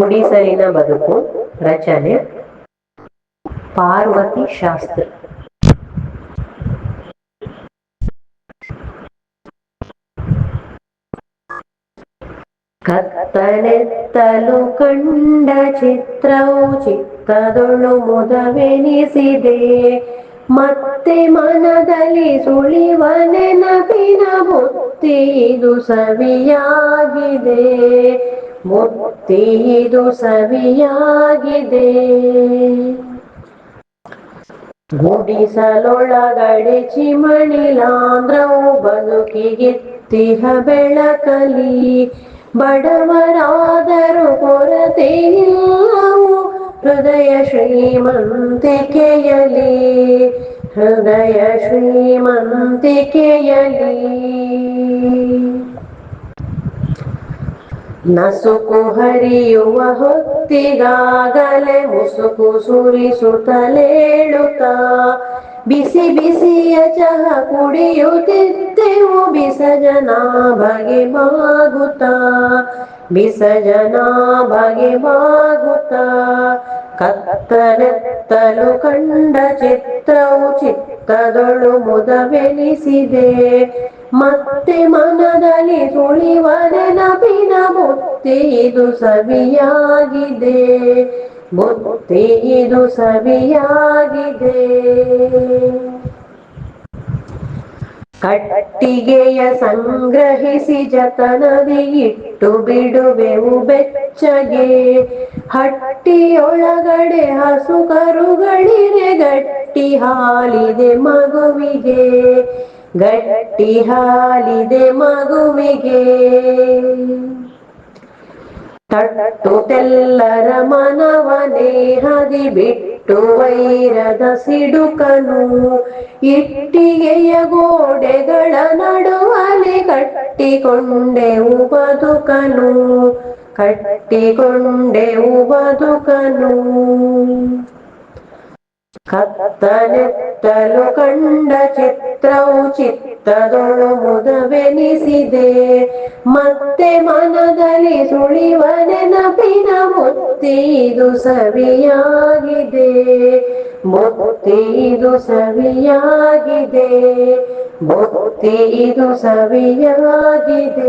ಗುಡಿಸಲಿನ ಬದುಕು, ರಚನೆ, ಪಾರ್ವತಿ ಶಾಸ್ತ್ರ. ಕತ್ತಲೆತ್ತಲು ಕಂಡ ಚಿತ್ರವು ಚಿತ್ತದೊಳು ಮುದವೆನಿಸಿದೆ. ಮತ್ತೆ ಮನದಲ್ಲಿ ಸುಳಿವ ನೆನಪಿನ ಬುತ್ತಿ ಇದು ಸವಿಯಾಗಿದೆ. ಬುತ್ತಿ ಇದು ಸವಿಯಾಗಿದೆ. ಗುಡಿಸಲೊಳಗಡೆ ಚಿಮಣಿಲಾಂಧ್ರವು ಬದುಕಿಗಿತ್ತಿಹ ಬೆಳಕಲಿ ಬಡವರಾದರೂ ಕೊರತೆ ಹೃದಯ ಶ್ರೀಮಂತಿಕೆಯಲಿ. ಹೃದಯ ಶ್ರೀಮಂತಿಕೆಯಲಿ. ನಸುಕು ಹರಿಯುವ ಹೊತ್ತಿಗಾಗಲೇ ಮುಸುಕು ಸುರಿಸುತ್ತಲೇಳುತ್ತ. ಬಿಸಿ ಬಿಸಿಯ ಚಹ ಕುಡಿಯುತ್ತಿದ್ದೆವು ಬಿಸಜನ ಬಗೆ ಬಾಗುತ್ತ. ಬಿಸಜನ ಬಗೆ ಬಾಗುತ್ತ. ಕತ್ತಲೆತ್ತಲು ಕಂಡ ಚಿತ್ರವು ಚಿತ್ತದೊಳು ಮುದವೆನಿಸಿದೆ. ಮತ್ತೆ ಮನದಲ್ಲಿ ಸುಳಿವ ನೆನಪಿನ ಬುತ್ತಿ ಇದು ಸವಿಯಾಗಿದೆ. ಬುತ್ತಿ ಇದು ಸವಿಯಾಗಿದೆ. ಕಟ್ಟಿಗೆಯ ಸಂಗ್ರಹಿಸಿ ಜತನದಿ ಇಟ್ಟು ಬಿಡುವೆವು ಬೆಚ್ಚಗೆ. ಹಟ್ಟಿಯೊಳಗಡೆ ಹಸು ಕರುಗಳಿಗೆ ಗಟ್ಟಿ ಹಾಲಿದೆ ಮಗುವಿಗೆ. ಗಟ್ಟಿ ಹಾಲಿದೆ ಮಗುವಿಗೆ. ತಟ್ಟು ತೆಲ್ಲರ ಮನವನೇಹದಿ ಬಿಟ್ಟು ವೈರದ ಸಿಡುಕನು ಇಟ್ಟಿಗೆಯ ಗೋಡೆಗಳ ನಡುವಲಿ ಕಟ್ಟಿಕೊಂಡೆವು ಬದುಕನು ಕಟ್ಟಿಕೊಂಡೆವು ಬದುಕನು ಕತ್ತಲೆತ್ತಲು ಕಂಡ ಚಿತ್ರವು ಚಿತ್ತದೊಳು ಮುದವೆನಿಸಿದೆ. ಮತ್ತೆ ಮನದಲ್ಲಿ ಸುಳಿವ ನೆನಪಿನ ಮುತ್ತಿ ಇದು ಸವಿಯಾಗಿದೆ. ಮುತ್ತಿ ಇದು ಸವಿಯಾಗಿದೆ. ಮುತ್ತಿ ಇದು ಸವಿಯಾಗಿದೆ.